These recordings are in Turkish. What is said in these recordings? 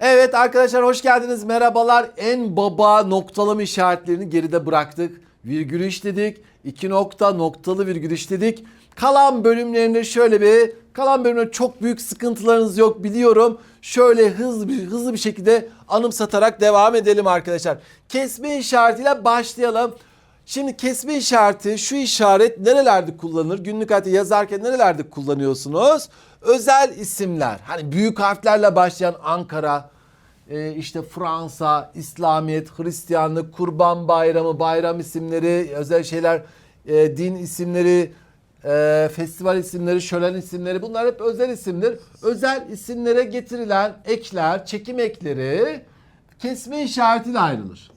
Evet arkadaşlar hoş geldiniz. Merhabalar. En baba noktalama işaretlerini geride bıraktık. Virgülü işledik. İki nokta noktalı virgül işledik. Kalan bölümlerinde şöyle bir kalan bölümlerinde çok büyük sıkıntılarınız yok biliyorum. Şöyle hızlı bir hızlı bir şekilde anımsatarak devam edelim arkadaşlar. Kesme işaretiyle başlayalım. Şimdi kesme işareti şu işaret nerelerde kullanılır? Günlük hayatta yazarken nerelerde kullanıyorsunuz? Özel isimler. Hani büyük harflerle başlayan Ankara, e, işte Fransa, İslamiyet, Hristiyanlık, Kurban Bayramı, bayram isimleri, özel şeyler, e, din isimleri, e, festival isimleri, şölen isimleri bunlar hep özel isimdir. Özel isimlere getirilen ekler, çekim ekleri kesme işaretiyle ayrılır.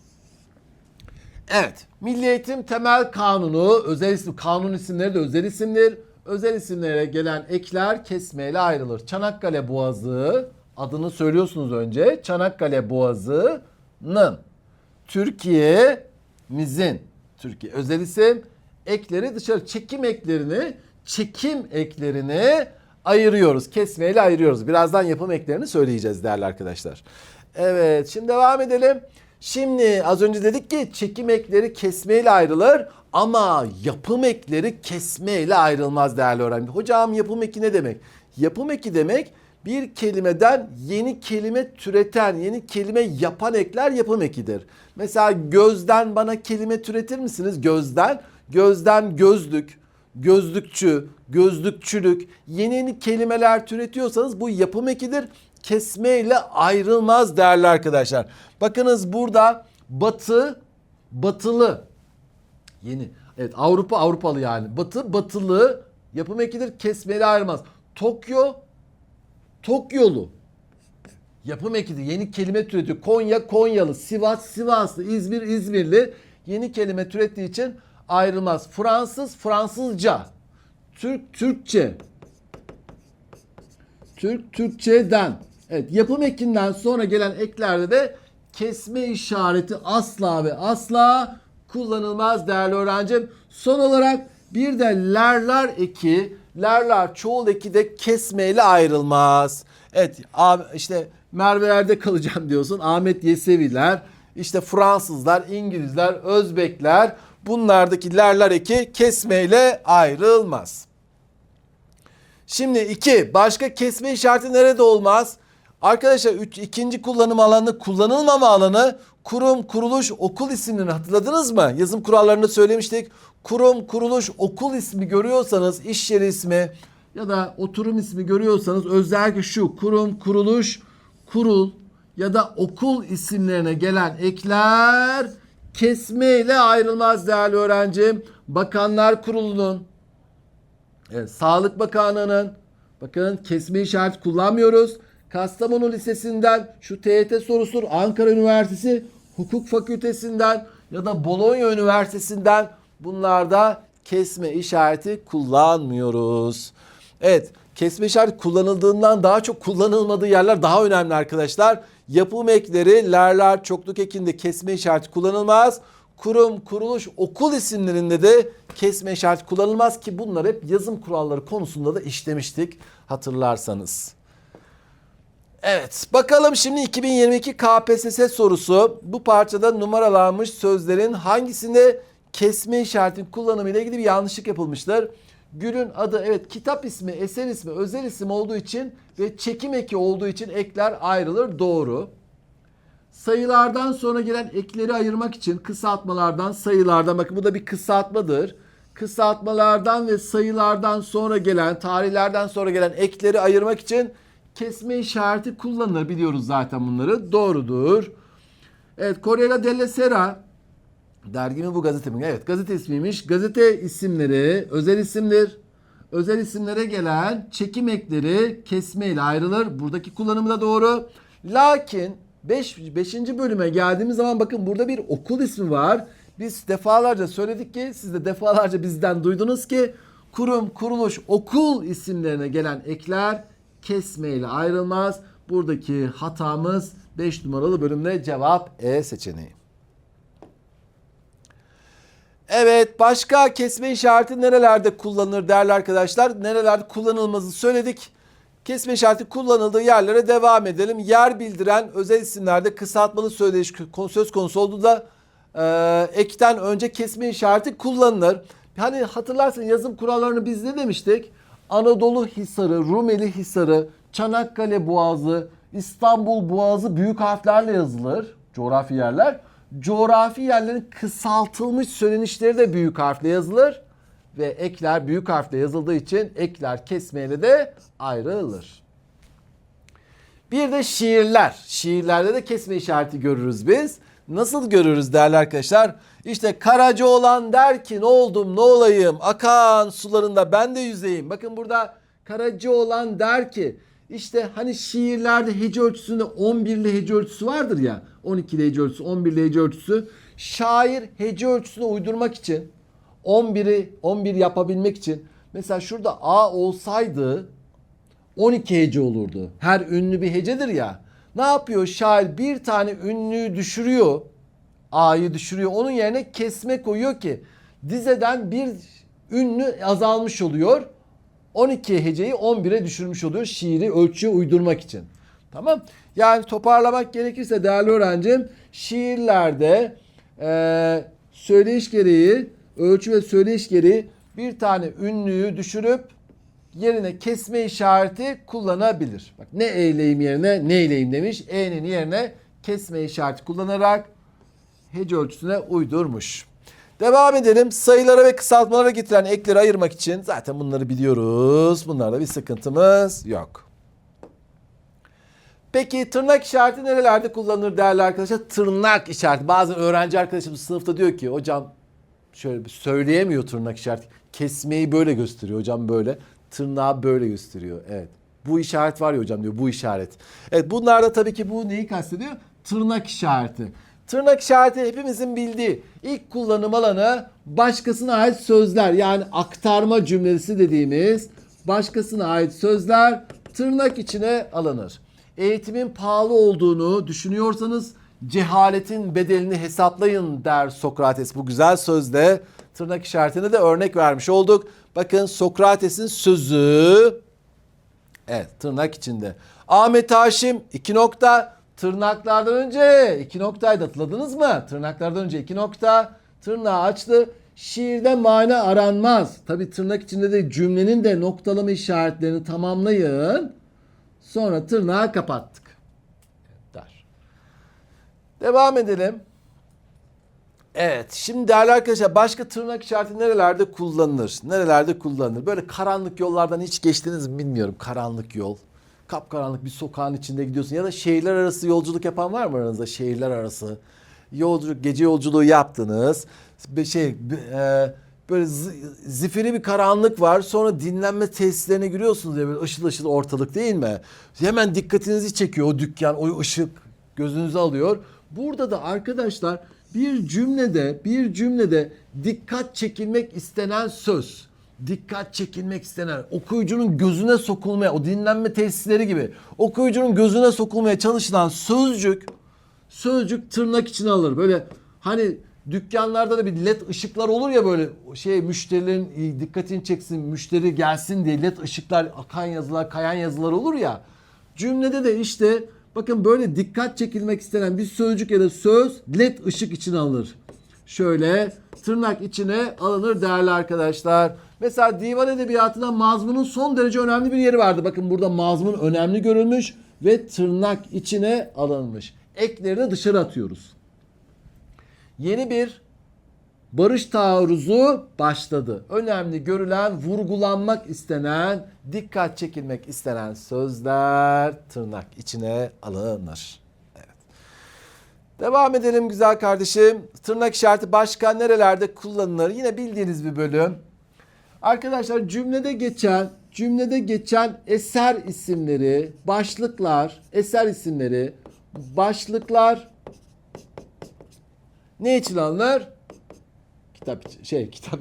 Evet. Milli Eğitim Temel Kanunu, özel isim, kanun isimleri de özel isimdir. Özel isimlere gelen ekler kesmeyle ayrılır. Çanakkale Boğazı, adını söylüyorsunuz önce. Çanakkale Boğazı'nın Türkiye'mizin, Türkiye özel isim, ekleri dışarı çekim eklerini, çekim eklerini ayırıyoruz. Kesmeyle ayırıyoruz. Birazdan yapım eklerini söyleyeceğiz değerli arkadaşlar. Evet şimdi devam edelim. Şimdi az önce dedik ki çekim ekleri kesmeyle ayrılır ama yapım ekleri kesmeyle ayrılmaz değerli öğrenci. Hocam yapım eki ne demek? Yapım eki demek bir kelimeden yeni kelime türeten, yeni kelime yapan ekler yapım ekidir. Mesela gözden bana kelime türetir misiniz? Gözden, gözden gözlük, gözlükçü, gözlükçülük, yeni yeni kelimeler türetiyorsanız bu yapım ekidir. Kesmeyle ayrılmaz değerli arkadaşlar. Bakınız burada batı, batılı. Yeni. Evet Avrupa Avrupalı yani. Batı batılı yapım ekidir. Kesmeyle ayrılmaz. Tokyo Tokyolu. Yapım ekidir. Yeni kelime türetiyor. Konya Konyalı, Sivas Sivaslı, İzmir İzmirli yeni kelime türettiği için ayrılmaz. Fransız Fransızca. Türk Türkçe. Türk Türkçeden. Evet yapım ekinden sonra gelen eklerde de kesme işareti asla ve asla kullanılmaz değerli öğrencim. Son olarak bir de lerler eki, lerler çoğul eki de kesmeyle ayrılmaz. Evet işte Merve'lerde kalacağım diyorsun. Ahmet Yeseviler, işte Fransızlar, İngilizler, Özbekler bunlardaki lerler eki kesmeyle ayrılmaz. Şimdi iki başka kesme işareti nerede olmaz? Arkadaşlar üç, ikinci kullanım alanı kullanılmama alanı kurum, kuruluş, okul isimlerini hatırladınız mı? Yazım kurallarında söylemiştik. Kurum, kuruluş, okul ismi görüyorsanız iş yeri ismi ya da oturum ismi görüyorsanız özellikle şu kurum, kuruluş, kurul ya da okul isimlerine gelen ekler kesme ile ayrılmaz değerli öğrencim. Bakanlar Kurulu'nun Evet, Sağlık Bakanlığı'nın bakın kesme işareti kullanmıyoruz. Kastamonu Lisesi'nden şu TYT sorusudur. Ankara Üniversitesi Hukuk Fakültesinden ya da Bologna Üniversitesi'nden bunlarda kesme işareti kullanmıyoruz. Evet, kesme işareti kullanıldığından daha çok kullanılmadığı yerler daha önemli arkadaşlar. Yapım ekleri, lerler, çokluk ekinde kesme işareti kullanılmaz. Kurum, kuruluş, okul isimlerinde de kesme işareti kullanılmaz ki bunlar hep yazım kuralları konusunda da işlemiştik hatırlarsanız. Evet bakalım şimdi 2022 KPSS sorusu. Bu parçada numaralanmış sözlerin hangisinde kesme işaretinin kullanımı ile ilgili bir yanlışlık yapılmıştır. Gül'ün adı evet kitap ismi, eser ismi, özel isim olduğu için ve çekim eki olduğu için ekler ayrılır. Doğru. Sayılardan sonra gelen ekleri ayırmak için kısaltmalardan sayılardan bakın bu da bir kısaltmadır. Kısaltmalardan ve sayılardan sonra gelen tarihlerden sonra gelen ekleri ayırmak için kesme işareti kullanılır biliyoruz zaten bunları. Doğrudur. Evet Corriere della Sera dergi mi bu gazete mi? Evet gazete ismiymiş. Gazete isimleri özel isimdir. Özel isimlere gelen çekim ekleri kesme ile ayrılır. Buradaki kullanımı da doğru. Lakin 5. Beş, 5. bölüme geldiğimiz zaman bakın burada bir okul ismi var. Biz defalarca söyledik ki siz de defalarca bizden duydunuz ki kurum, kuruluş, okul isimlerine gelen ekler kesme ile ayrılmaz. Buradaki hatamız 5 numaralı bölümde cevap E seçeneği. Evet başka kesme işareti nerelerde kullanılır değerli arkadaşlar? Nerelerde kullanılmazı söyledik. Kesme işareti kullanıldığı yerlere devam edelim. Yer bildiren özel isimlerde kısaltmalı söyleyiş söz konusu olduğunda e, ekten önce kesme işareti kullanılır. Hani hatırlarsın yazım kurallarını biz ne demiştik? Anadolu Hisarı, Rumeli Hisarı, Çanakkale Boğazı, İstanbul Boğazı büyük harflerle yazılır. Coğrafi yerler. Coğrafi yerlerin kısaltılmış söylenişleri de büyük harfle yazılır. Ve ekler büyük harfle yazıldığı için ekler kesmeyle de ayrılır. Bir de şiirler. Şiirlerde de kesme işareti görürüz biz. Nasıl görürüz değerli arkadaşlar? İşte Karaca olan der ki ne oldum ne olayım akan sularında ben de yüzeyim. Bakın burada Karaca olan der ki işte hani şiirlerde hece ölçüsünde 11'li hece ölçüsü vardır ya. 12'li hece ölçüsü 11'li hece ölçüsü. Şair hece ölçüsüne uydurmak için 11'i 11 yapabilmek için mesela şurada A olsaydı 12 hece olurdu. Her ünlü bir hecedir ya. Ne yapıyor şair? Bir tane ünlüyü düşürüyor. A'yı düşürüyor. Onun yerine kesme koyuyor ki dizeden bir ünlü azalmış oluyor. 12 heceyi 11'e düşürmüş oluyor şiiri ölçüye uydurmak için. Tamam. Yani toparlamak gerekirse değerli öğrencim şiirlerde eee söyleyiş gereği ölçü ve söyleyiş gereği bir tane ünlüyü düşürüp yerine kesme işareti kullanabilir. Bak ne eyleyim yerine ne eyleyim demiş. E'nin yerine kesme işareti kullanarak hece ölçüsüne uydurmuş. Devam edelim. Sayılara ve kısaltmalara getiren ekleri ayırmak için zaten bunları biliyoruz. Bunlarda bir sıkıntımız yok. Peki tırnak işareti nerelerde kullanılır değerli arkadaşlar? Tırnak işareti. Bazen öğrenci arkadaşımız sınıfta diyor ki hocam şöyle söyleyemiyor tırnak işareti. Kesmeyi böyle gösteriyor hocam böyle. Tırnağı böyle gösteriyor. Evet. Bu işaret var ya hocam diyor bu işaret. Evet bunlarda tabii ki bu neyi kastediyor? Tırnak işareti. Tırnak işareti hepimizin bildiği ilk kullanım alanı başkasına ait sözler yani aktarma cümlesi dediğimiz başkasına ait sözler tırnak içine alınır. Eğitimin pahalı olduğunu düşünüyorsanız cehaletin bedelini hesaplayın der Sokrates bu güzel sözde. Tırnak işaretine de örnek vermiş olduk. Bakın Sokrates'in sözü Evet tırnak içinde. Ahmet Haşim iki nokta tırnaklardan önce iki noktaydı hatırladınız mı? Tırnaklardan önce iki nokta tırnağı açtı. Şiirde mana aranmaz. Tabi tırnak içinde de cümlenin de noktalama işaretlerini tamamlayın. Sonra tırnağı kapattık. Der. Devam edelim. Evet şimdi değerli arkadaşlar başka tırnak işareti nerelerde kullanılır? Nerelerde kullanılır? Böyle karanlık yollardan hiç geçtiniz mi bilmiyorum. Karanlık yol. Kapkaranlık bir sokağın içinde gidiyorsun. Ya da şehirler arası yolculuk yapan var mı aranızda? Şehirler arası. Yolculuk, gece yolculuğu yaptınız. Bir şey e, böyle zi- zifiri bir karanlık var. Sonra dinlenme tesislerine giriyorsunuz ya böyle ışıl ışıl ortalık değil mi? Hemen dikkatinizi çekiyor o dükkan, o ışık gözünüzü alıyor. Burada da arkadaşlar bir cümlede bir cümlede dikkat çekilmek istenen söz dikkat çekilmek istenen okuyucunun gözüne sokulmaya o dinlenme tesisleri gibi okuyucunun gözüne sokulmaya çalışılan sözcük sözcük tırnak içine alır. Böyle hani dükkanlarda da bir led ışıklar olur ya böyle şey müşterilerin dikkatini çeksin, müşteri gelsin diye led ışıklar, akan yazılar, kayan yazılar olur ya. Cümlede de işte bakın böyle dikkat çekilmek istenen bir sözcük ya da söz led ışık içine alınır. Şöyle tırnak içine alınır değerli arkadaşlar. Mesela divan edebiyatında mazmunun son derece önemli bir yeri vardı. Bakın burada mazmun önemli görülmüş ve tırnak içine alınmış. Eklerini dışarı atıyoruz. Yeni bir barış taarruzu başladı. Önemli görülen, vurgulanmak istenen, dikkat çekilmek istenen sözler tırnak içine alınır. Evet. Devam edelim güzel kardeşim. Tırnak işareti başka nerelerde kullanılır? Yine bildiğiniz bir bölüm. Arkadaşlar cümlede geçen cümlede geçen eser isimleri, başlıklar, eser isimleri, başlıklar ne için alınır? Kitap şey kitap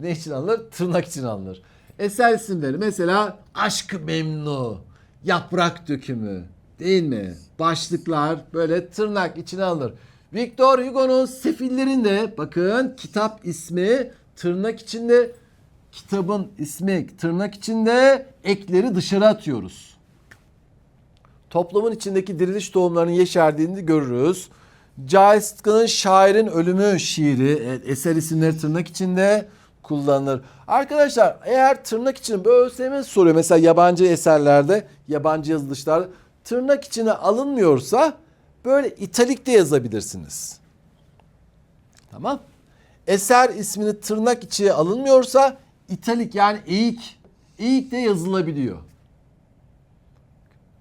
ne için alınır? Tırnak için alınır. Eser isimleri mesela Aşk Memnu, Yaprak Dökümü değil mi? Başlıklar böyle tırnak içine alınır. Victor Hugo'nun Sefillerinde bakın kitap ismi tırnak içinde kitabın ismi tırnak içinde ekleri dışarı atıyoruz. Toplumun içindeki diriliş tohumlarının yeşerdiğini görürüz. Cahit Şairin Ölümü şiiri evet, eser isimleri tırnak içinde kullanılır. Arkadaşlar eğer tırnak içinde böyle ÖSYM soruyor mesela yabancı eserlerde yabancı yazılışlarda tırnak içine alınmıyorsa böyle italikte yazabilirsiniz. Tamam. Eser ismini tırnak içine alınmıyorsa italik yani eğik eğik de yazılabiliyor.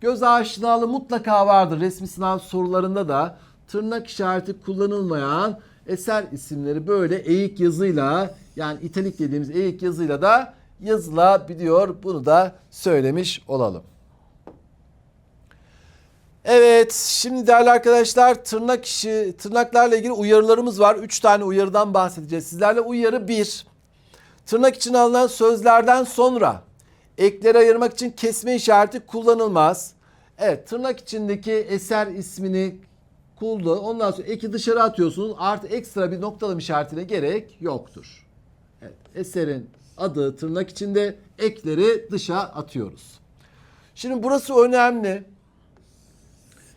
Göz aşinalığı mutlaka vardır. Resmi sınav sorularında da tırnak işareti kullanılmayan eser isimleri böyle eğik yazıyla yani italik dediğimiz eğik yazıyla da yazılabiliyor. Bunu da söylemiş olalım. Evet, şimdi değerli arkadaşlar tırnak işi, tırnaklarla ilgili uyarılarımız var. Üç tane uyarıdan bahsedeceğiz. Sizlerle uyarı bir. Tırnak için alınan sözlerden sonra ekleri ayırmak için kesme işareti kullanılmaz. Evet, tırnak içindeki eser ismini kuldu. Ondan sonra eki dışarı atıyorsunuz. Artı ekstra bir noktalama işaretine gerek yoktur. Evet, eserin adı tırnak içinde ekleri dışa atıyoruz. Şimdi burası önemli.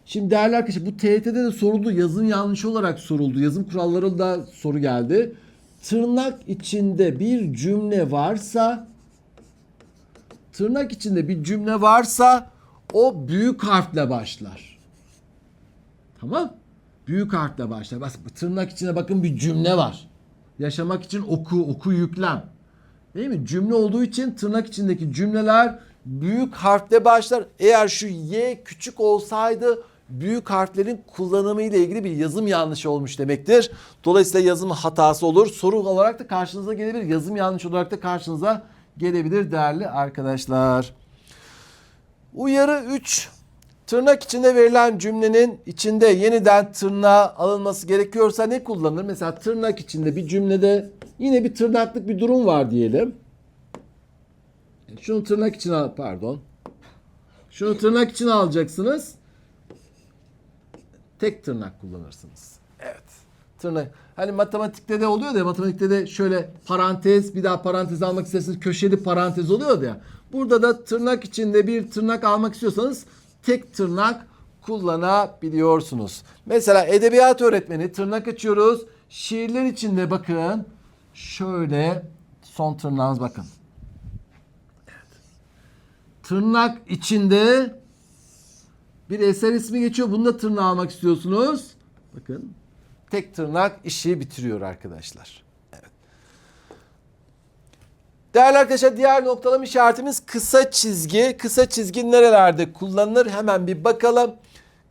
Şimdi değerli arkadaşlar bu TYT'de de soruldu. Yazım yanlış olarak soruldu. Yazım kurallarında soru geldi. Tırnak içinde bir cümle varsa tırnak içinde bir cümle varsa o büyük harfle başlar. Tamam? Büyük harfle başlar. Bak tırnak içinde bakın bir cümle var. Yaşamak için oku, oku yüklem. Değil mi? Cümle olduğu için tırnak içindeki cümleler büyük harfle başlar. Eğer şu Y küçük olsaydı büyük harflerin kullanımı ile ilgili bir yazım yanlışı olmuş demektir. Dolayısıyla yazım hatası olur. Soru olarak da karşınıza gelebilir. Yazım yanlış olarak da karşınıza gelebilir değerli arkadaşlar. Uyarı 3. Tırnak içinde verilen cümlenin içinde yeniden tırnağa alınması gerekiyorsa ne kullanılır? Mesela tırnak içinde bir cümlede yine bir tırnaklık bir durum var diyelim. Şunu tırnak içine al, pardon. Şunu tırnak içine alacaksınız. Tek tırnak kullanırsınız. Evet. Tırnak. Hani matematikte de oluyor ya matematikte de şöyle parantez bir daha parantez almak isterseniz köşeli parantez oluyor ya. Burada da tırnak içinde bir tırnak almak istiyorsanız tek tırnak kullanabiliyorsunuz. Mesela edebiyat öğretmeni tırnak açıyoruz. Şiirler içinde bakın şöyle son tırnağınız bakın. Tırnak içinde bir eser ismi geçiyor. Bunu da tırnağa almak istiyorsunuz. Bakın tek tırnak işi bitiriyor arkadaşlar. Değerli arkadaşlar diğer noktalama işaretimiz kısa çizgi. Kısa çizgi nerelerde kullanılır? Hemen bir bakalım.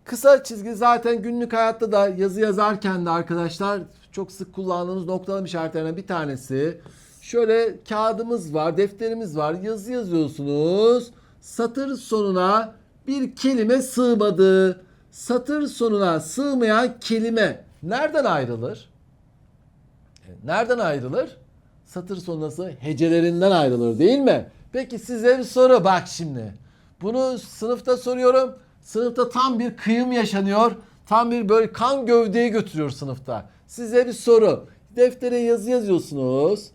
Kısa çizgi zaten günlük hayatta da yazı yazarken de arkadaşlar çok sık kullandığımız noktalama işaretlerinden bir tanesi. Şöyle kağıdımız var, defterimiz var. Yazı yazıyorsunuz. Satır sonuna bir kelime sığmadı. Satır sonuna sığmayan kelime nereden ayrılır? Nereden ayrılır? Satır sonrası hecelerinden ayrılır değil mi? Peki size bir soru bak şimdi. Bunu sınıfta soruyorum. Sınıfta tam bir kıyım yaşanıyor. Tam bir böyle kan gövdeyi götürüyor sınıfta. Size bir soru. Deftere yazı yazıyorsunuz.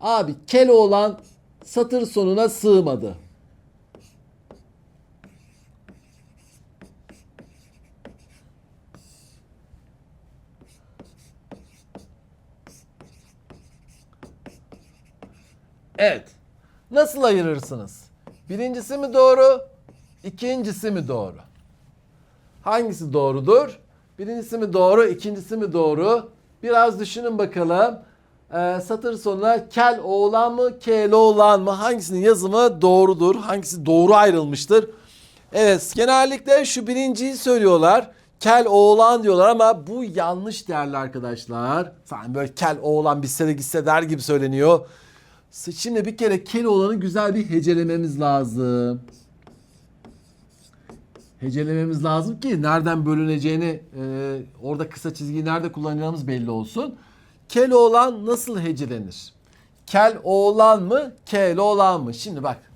Abi Keloğlan satır sonuna sığmadı. Evet. Nasıl ayırırsınız? Birincisi mi doğru? İkincisi mi doğru? Hangisi doğrudur? Birincisi mi doğru? ikincisi mi doğru? Biraz düşünün bakalım. Ee, satır sonuna kel oğlan mı, kel oğlan mı? Hangisinin yazımı doğrudur? Hangisi doğru ayrılmıştır? Evet genellikle şu birinciyi söylüyorlar. Kel oğlan diyorlar ama bu yanlış değerli arkadaşlar. Sanki böyle kel oğlan bitse de gitse der gibi söyleniyor. Şimdi bir kere Keloğlan'ı güzel bir hecelememiz lazım. Hecelememiz lazım ki nereden bölüneceğini, e, orada kısa çizgiyi nerede kullanacağımız belli olsun. Keloğlan nasıl hecelenir? Kel oğlan mı, kel oğlan mı? Şimdi bak.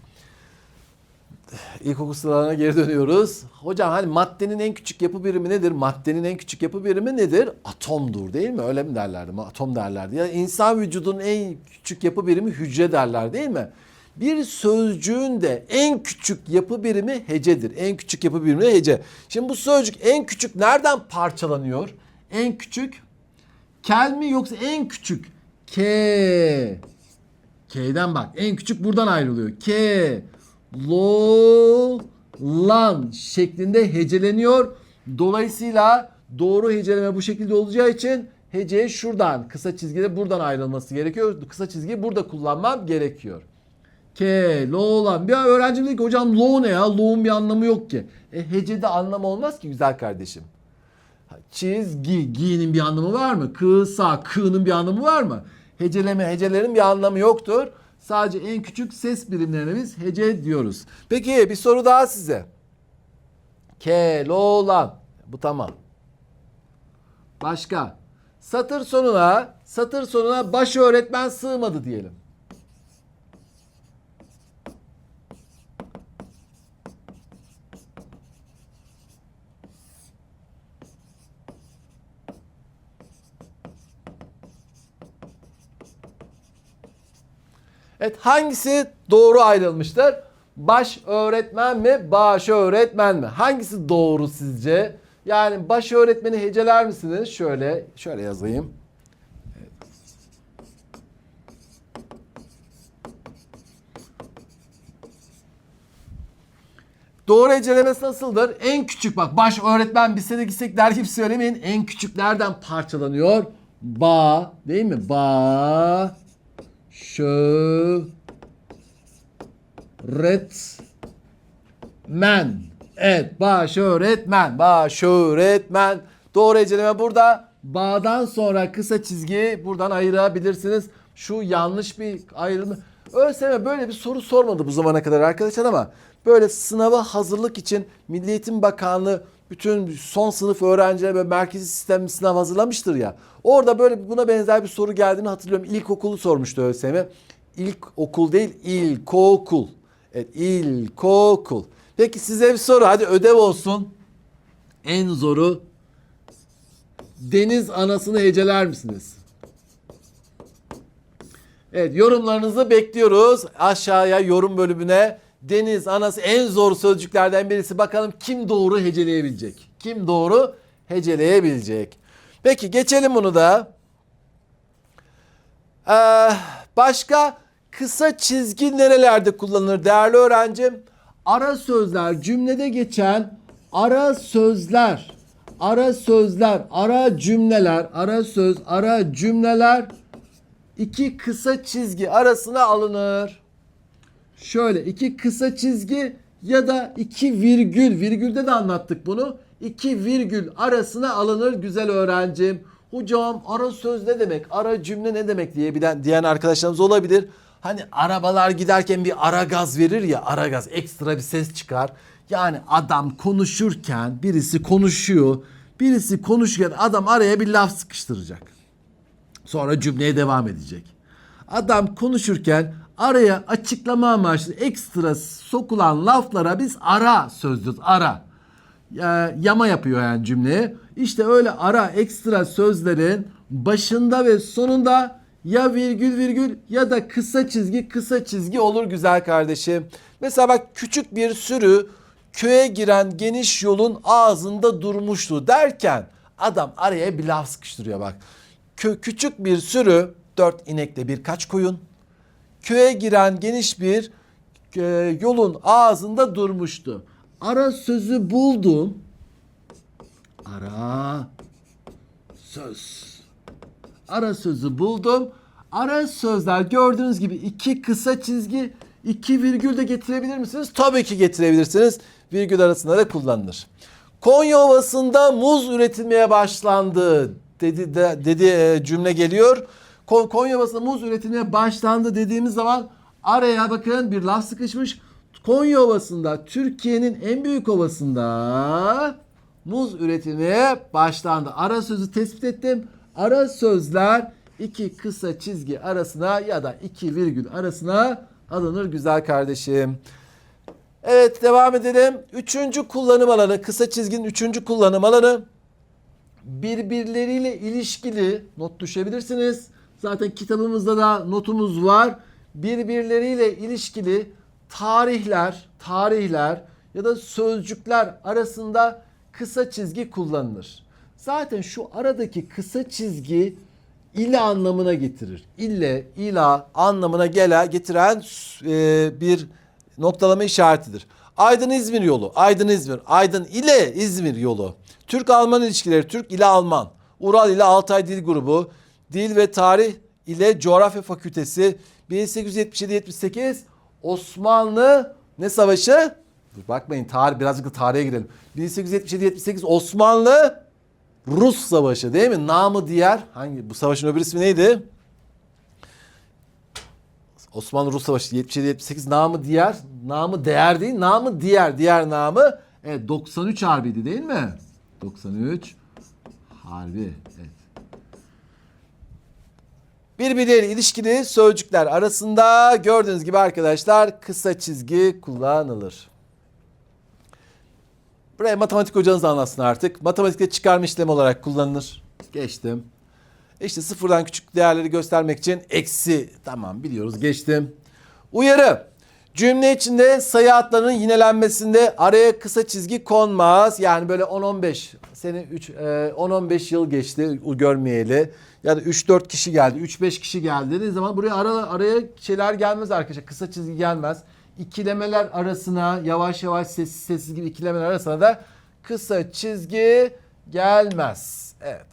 İlkokul sıralarına geri dönüyoruz. Hocam hani maddenin en küçük yapı birimi nedir? Maddenin en küçük yapı birimi nedir? Atomdur değil mi? Öyle mi derlerdi? Atom derlerdi. Ya insan vücudunun en küçük yapı birimi hücre derler değil mi? Bir sözcüğün de en küçük yapı birimi hecedir. En küçük yapı birimi hece. Şimdi bu sözcük en küçük nereden parçalanıyor? En küçük kel mi yoksa en küçük K. K'den bak. En küçük buradan ayrılıyor. K. Lo. Lan şeklinde heceleniyor. Dolayısıyla doğru heceleme bu şekilde olacağı için hece şuradan kısa çizgide buradan ayrılması gerekiyor. Kısa çizgiyi burada kullanmam gerekiyor. K, lo lan. Bir öğrencim dedi ki hocam lo ne ya? Lo'nun bir anlamı yok ki. E hecede anlamı olmaz ki güzel kardeşim. Çizgi, gi'nin bir anlamı var mı? Kısa, kı'nın bir anlamı var mı? Heceleme, hecelerin bir anlamı yoktur. Sadece en küçük ses birimlerine biz hece diyoruz. Peki bir soru daha size. Keloğlan. Bu tamam. Başka. Satır sonuna, satır sonuna baş öğretmen sığmadı diyelim. Evet hangisi doğru ayrılmıştır? Baş öğretmen mi, baş öğretmen mi? Hangisi doğru sizce? Yani baş öğretmeni heceler misiniz? Şöyle, şöyle yazayım. Doğru hecelemesi nasıldır? En küçük bak baş öğretmen bir sene gitsek der gibi söylemeyin. En küçük nereden parçalanıyor? Ba değil mi? Ba şö ret men. Evet baş öğretmen. Öğretmen. Doğru heceleme burada. Bağdan sonra kısa çizgi buradan ayırabilirsiniz. Şu yanlış bir ayrımı. ÖSYM böyle bir soru sormadı bu zamana kadar arkadaşlar ama böyle sınava hazırlık için Milli Eğitim Bakanlığı bütün son sınıf öğrenciler ve merkezi sistem sınav hazırlamıştır ya. Orada böyle buna benzer bir soru geldiğini hatırlıyorum. İlkokulu sormuştu ÖSYM. İlk okul değil ilkokul. Evet ilkokul. Peki size bir soru hadi ödev olsun. En zoru deniz anasını heceler misiniz? Evet yorumlarınızı bekliyoruz. Aşağıya yorum bölümüne deniz anası en zor sözcüklerden birisi. Bakalım kim doğru heceleyebilecek? Kim doğru heceleyebilecek? Peki geçelim bunu da. Ee, başka kısa çizgi nerelerde kullanılır değerli öğrencim? Ara sözler cümlede geçen ara sözler, ara sözler, ara cümleler, ara söz, ara cümleler iki kısa çizgi arasına alınır. Şöyle iki kısa çizgi ya da iki virgül, virgülde de anlattık bunu. İki virgül arasına alınır güzel öğrencim. Hocam ara söz ne demek, ara cümle ne demek diye bilen, diyen arkadaşlarımız olabilir. Hani arabalar giderken bir ara gaz verir ya, ara gaz ekstra bir ses çıkar. Yani adam konuşurken birisi konuşuyor, birisi konuşurken adam araya bir laf sıkıştıracak. Sonra cümleye devam edecek. Adam konuşurken araya açıklama amaçlı ekstra sokulan laflara biz ara söz. Ara. Ya- Yama yapıyor yani cümleye. İşte öyle ara ekstra sözlerin başında ve sonunda ya virgül virgül ya da kısa çizgi kısa çizgi olur güzel kardeşim. Mesela bak küçük bir sürü köye giren geniş yolun ağzında durmuştu derken adam araya bir laf sıkıştırıyor bak. Kö küçük bir sürü dört inekle birkaç koyun köye giren geniş bir e, yolun ağzında durmuştu. Ara sözü buldum. Ara söz. Ara sözü buldum. Ara sözler gördüğünüz gibi iki kısa çizgi, iki virgül de getirebilir misiniz? Tabii ki getirebilirsiniz. Virgül arasında da kullanılır. Konya Ovası'nda muz üretilmeye başlandı dedi de, dedi e, cümle geliyor. Ko- Konya Ovası'nda muz üretilmeye başlandı dediğimiz zaman araya bakın bir laf sıkışmış. Konya Ovası'nda Türkiye'nin en büyük ovasında muz üretilmeye başlandı. Ara sözü tespit ettim. Ara sözler iki kısa çizgi arasına ya da iki virgül arasına alınır güzel kardeşim. Evet devam edelim. Üçüncü kullanım alanı, kısa çizginin üçüncü kullanım alanı birbirleriyle ilişkili not düşebilirsiniz. Zaten kitabımızda da notumuz var. Birbirleriyle ilişkili tarihler, tarihler ya da sözcükler arasında kısa çizgi kullanılır. Zaten şu aradaki kısa çizgi ile anlamına getirir. İlle, ila anlamına gele getiren e, bir noktalama işaretidir. Aydın İzmir yolu, Aydın İzmir, Aydın ile İzmir yolu. Türk-Alman ilişkileri, Türk ile Alman. Ural ile Altay Dil Grubu, Dil ve Tarih ile Coğrafya Fakültesi 1877-78 Osmanlı ne savaşı? Dur bakmayın tarih birazcık da tarihe girelim. 1877-78 Osmanlı Rus Savaşı değil mi? Namı diğer hangi bu savaşın öbür ismi neydi? Osmanlı Rus Savaşı 77-78 namı diğer, namı değer değil, namı diğer, diğer namı evet 93 harbiydi değil mi? 93 harbi. Evet. Birbirleriyle ilişkili sözcükler arasında gördüğünüz gibi arkadaşlar kısa çizgi kullanılır. Buraya matematik hocanız anlatsın artık. Matematikte çıkarma işlemi olarak kullanılır. Geçtim. İşte sıfırdan küçük değerleri göstermek için eksi. Tamam biliyoruz geçtim. Uyarı. Cümle içinde sayı adlarının yinelenmesinde araya kısa çizgi konmaz. Yani böyle 10-15 seni 3 10-15 yıl geçti görmeyeli. Ya da 3-4 kişi geldi, 3-5 kişi geldi dediği zaman buraya ara, araya şeyler gelmez arkadaşlar. Kısa çizgi gelmez. İkilemeler arasına yavaş yavaş sessiz sessiz gibi ikilemeler arasına da kısa çizgi gelmez. Evet.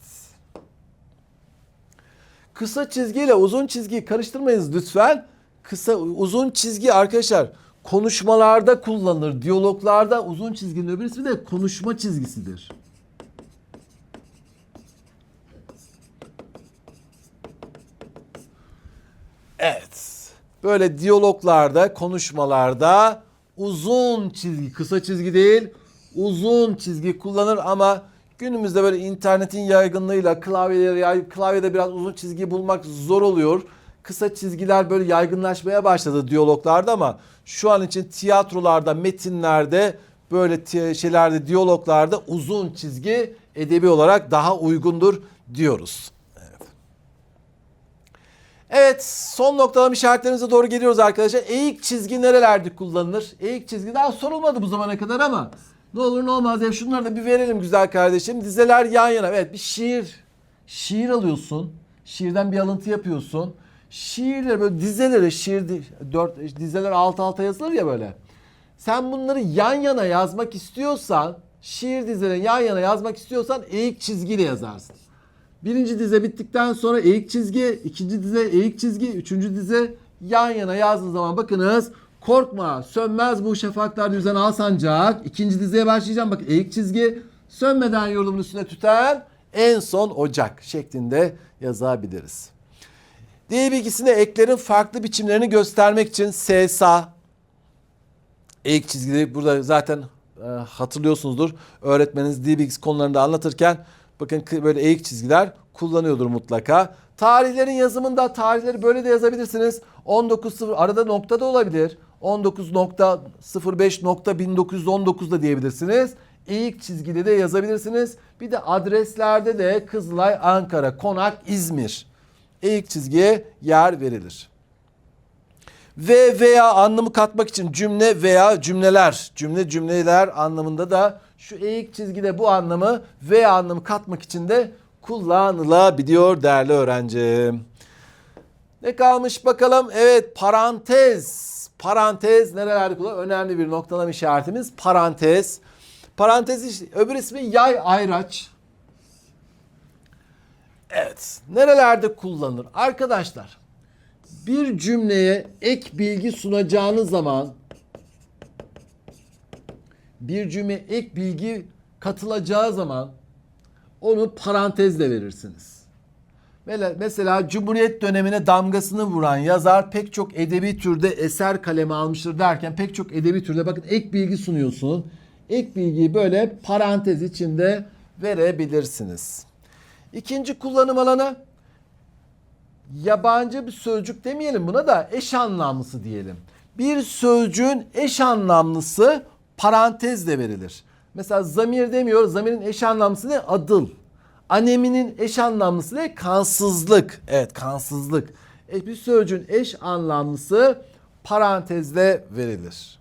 Kısa çizgi ile uzun çizgiyi karıştırmayınız lütfen. Kısa uzun çizgi arkadaşlar konuşmalarda kullanılır. Diyaloglarda uzun çizginin öbür ismi de konuşma çizgisidir. Evet. Böyle diyaloglarda, konuşmalarda uzun çizgi, kısa çizgi değil, uzun çizgi kullanır ama günümüzde böyle internetin yaygınlığıyla klavyeleri, klavyede biraz uzun çizgi bulmak zor oluyor. Kısa çizgiler böyle yaygınlaşmaya başladı diyaloglarda ama şu an için tiyatrolarda, metinlerde böyle şeylerde, diyaloglarda uzun çizgi edebi olarak daha uygundur diyoruz. Evet son noktalama işaretlerimize doğru geliyoruz arkadaşlar. Eğik çizgi nerelerde kullanılır? Eğik çizgi daha sorulmadı bu zamana kadar ama ne olur ne olmaz ya şunları da bir verelim güzel kardeşim. Dizeler yan yana. Evet bir şiir. Şiir alıyorsun. Şiirden bir alıntı yapıyorsun. Şiirleri böyle dizeleri şiir dört dizeler alt alta yazılır ya böyle. Sen bunları yan yana yazmak istiyorsan şiir dizeleri yan yana yazmak istiyorsan eğik çizgiyle yazarsın. Birinci dize bittikten sonra eğik çizgi, ikinci dize eğik çizgi, üçüncü dize yan yana yazdığınız zaman bakınız korkma sönmez bu şafaklarda yüzen al sancak. İkinci dizeye başlayacağım bak eğik çizgi sönmeden yolumun üstüne tüten en son ocak şeklinde yazabiliriz. Dil bilgisinde eklerin farklı biçimlerini göstermek için SSA, eğik çizgileri burada zaten e, hatırlıyorsunuzdur. Öğretmeniniz dil bilgisi konularında anlatırken bakın kı- böyle eğik çizgiler kullanıyordur mutlaka. Tarihlerin yazımında tarihleri böyle de yazabilirsiniz. 19.0 arada nokta da olabilir. 19.05.1919 da diyebilirsiniz. Eğik çizgide de yazabilirsiniz. Bir de adreslerde de Kızılay, Ankara, Konak, İzmir. Eğik çizgiye yer verilir ve veya anlamı katmak için cümle veya cümleler, cümle cümleler anlamında da şu eğik çizgide bu anlamı veya anlamı katmak için de kullanılabiliyor değerli öğrencim. Ne kalmış bakalım? Evet parantez. Parantez nerelerde kullanılır? Önemli bir noktalama işaretimiz parantez. Parantez öbür ismi yay ayraç. Evet. Nerelerde kullanılır? Arkadaşlar bir cümleye ek bilgi sunacağınız zaman bir cümle ek bilgi katılacağı zaman onu parantezle verirsiniz. Mesela Cumhuriyet dönemine damgasını vuran yazar pek çok edebi türde eser kaleme almıştır derken pek çok edebi türde bakın ek bilgi sunuyorsun. Ek bilgiyi böyle parantez içinde verebilirsiniz. İkinci kullanım alanı yabancı bir sözcük demeyelim buna da eş anlamlısı diyelim. Bir sözcüğün eş anlamlısı parantezle verilir. Mesela zamir demiyor. Zamirin eş anlamlısı ne? Adıl. Aneminin eş anlamlısı ne? Kansızlık. Evet kansızlık. E, bir sözcüğün eş anlamlısı parantezle verilir.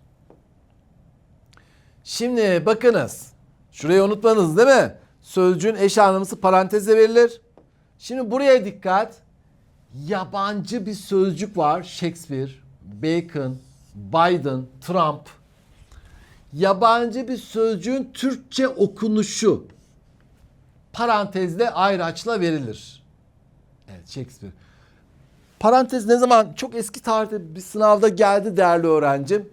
Şimdi bakınız. Şurayı unutmadınız değil mi? Sözcüğün eş anlamlısı parantezle verilir. Şimdi buraya dikkat. Yabancı bir sözcük var. Shakespeare, Bacon, Biden, Trump. Yabancı bir sözcüğün Türkçe okunuşu parantezle ayraçla verilir. Evet Shakespeare. Parantez ne zaman çok eski tarihte bir sınavda geldi değerli öğrencim.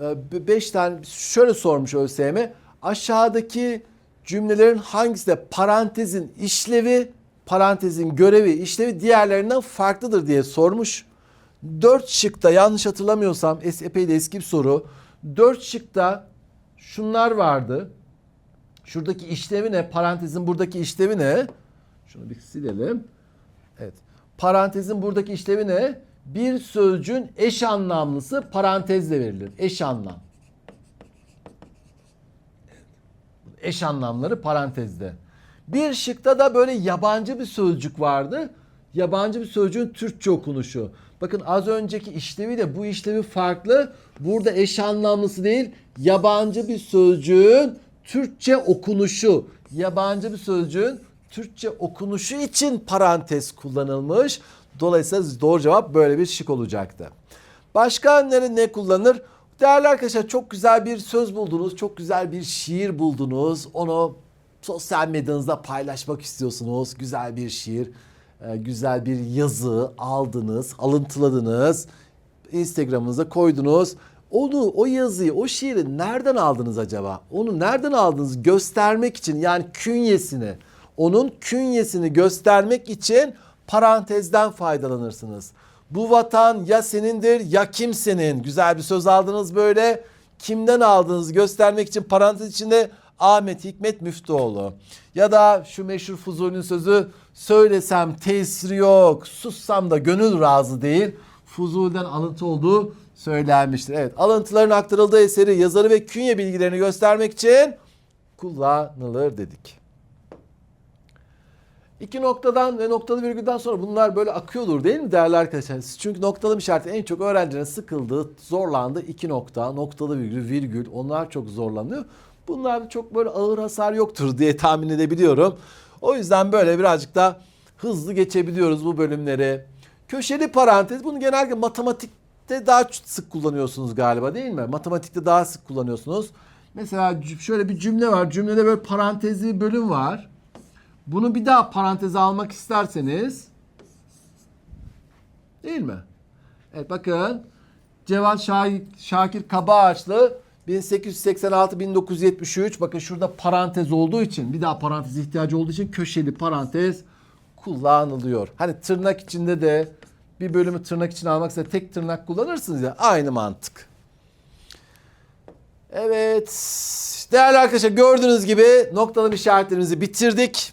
5 tane şöyle sormuş ÖSYM. Aşağıdaki cümlelerin hangisi de parantezin işlevi, parantezin görevi, işlevi diğerlerinden farklıdır diye sormuş. 4 şıkta yanlış hatırlamıyorsam es- epey de eski bir soru. 4 şıkta şunlar vardı. Şuradaki işlevi ne? Parantezin buradaki işlevi ne? Şunu bir silelim. Evet. Parantezin buradaki işlevi ne? Bir sözcüğün eş anlamlısı parantezle verilir. Eş anlam. Eş anlamları parantezde. Bir şıkta da böyle yabancı bir sözcük vardı. Yabancı bir sözcüğün Türkçe okunuşu. Bakın az önceki işlevi de bu işlevi farklı. Burada eş anlamlısı değil, yabancı bir sözcüğün Türkçe okunuşu. Yabancı bir sözcüğün Türkçe okunuşu için parantez kullanılmış. Dolayısıyla doğru cevap böyle bir şık olacaktı. Başka ne, ne kullanır? Değerli arkadaşlar çok güzel bir söz buldunuz. Çok güzel bir şiir buldunuz. Onu sosyal medyanızda paylaşmak istiyorsunuz. Güzel bir şiir, e, güzel bir yazı aldınız, alıntıladınız. Instagram'ınıza koydunuz. Onu, o yazıyı, o şiiri nereden aldınız acaba? Onu nereden aldınız? Göstermek için yani künyesini, onun künyesini göstermek için parantezden faydalanırsınız. Bu vatan ya senindir ya kimsenin. Güzel bir söz aldınız böyle. Kimden aldığınızı göstermek için parantez içinde Ahmet Hikmet Müftüoğlu. Ya da şu meşhur Fuzuli'nin sözü söylesem tesiri yok, sussam da gönül razı değil. Fuzuli'den alıntı olduğu söylenmiştir. Evet alıntıların aktarıldığı eseri yazarı ve künye bilgilerini göstermek için kullanılır dedik. İki noktadan ve noktalı virgülden sonra bunlar böyle akıyordur değil mi değerli arkadaşlar? Çünkü noktalı işareti en çok öğrencinin sıkıldığı, zorlandığı iki nokta, noktalı virgül, virgül onlar çok zorlanıyor. Bunlar çok böyle ağır hasar yoktur diye tahmin edebiliyorum. O yüzden böyle birazcık da hızlı geçebiliyoruz bu bölümleri. Köşeli parantez bunu genelde matematikte daha sık kullanıyorsunuz galiba değil mi? Matematikte daha sık kullanıyorsunuz. Mesela şöyle bir cümle var. Cümlede böyle parantezli bir bölüm var. Bunu bir daha paranteze almak isterseniz değil mi? Evet bakın Cevat Şah- Şakir Kabaağaçlı 1886-1973 bakın şurada parantez olduğu için bir daha parantez ihtiyacı olduğu için köşeli parantez kullanılıyor. Hani tırnak içinde de bir bölümü tırnak içine almak ise tek tırnak kullanırsınız ya aynı mantık. Evet değerli arkadaşlar gördüğünüz gibi noktalama işaretlerimizi bitirdik.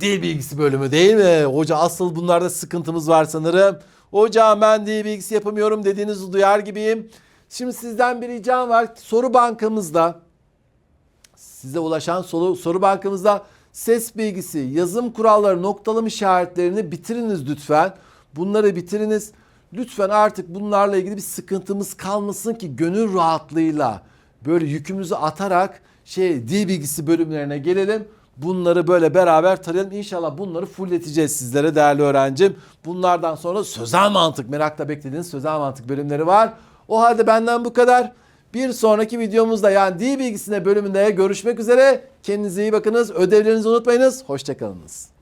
Dil bilgisi bölümü değil mi? Hoca asıl bunlarda sıkıntımız var sanırım. Hocam ben dil bilgisi yapamıyorum dediğinizi duyar gibiyim. Şimdi sizden bir ricam var. Soru bankamızda size ulaşan soru, soru bankamızda ses bilgisi, yazım kuralları, noktalama işaretlerini bitiriniz lütfen. Bunları bitiriniz. Lütfen artık bunlarla ilgili bir sıkıntımız kalmasın ki gönül rahatlığıyla böyle yükümüzü atarak şey dil bilgisi bölümlerine gelelim. Bunları böyle beraber tarayalım. İnşallah bunları fulleteceğiz sizlere değerli öğrencim. Bunlardan sonra sözel mantık merakla beklediğiniz sözel mantık bölümleri var. O halde benden bu kadar. Bir sonraki videomuzda yani dil bilgisine bölümünde görüşmek üzere. Kendinize iyi bakınız. Ödevlerinizi unutmayınız. Hoşçakalınız.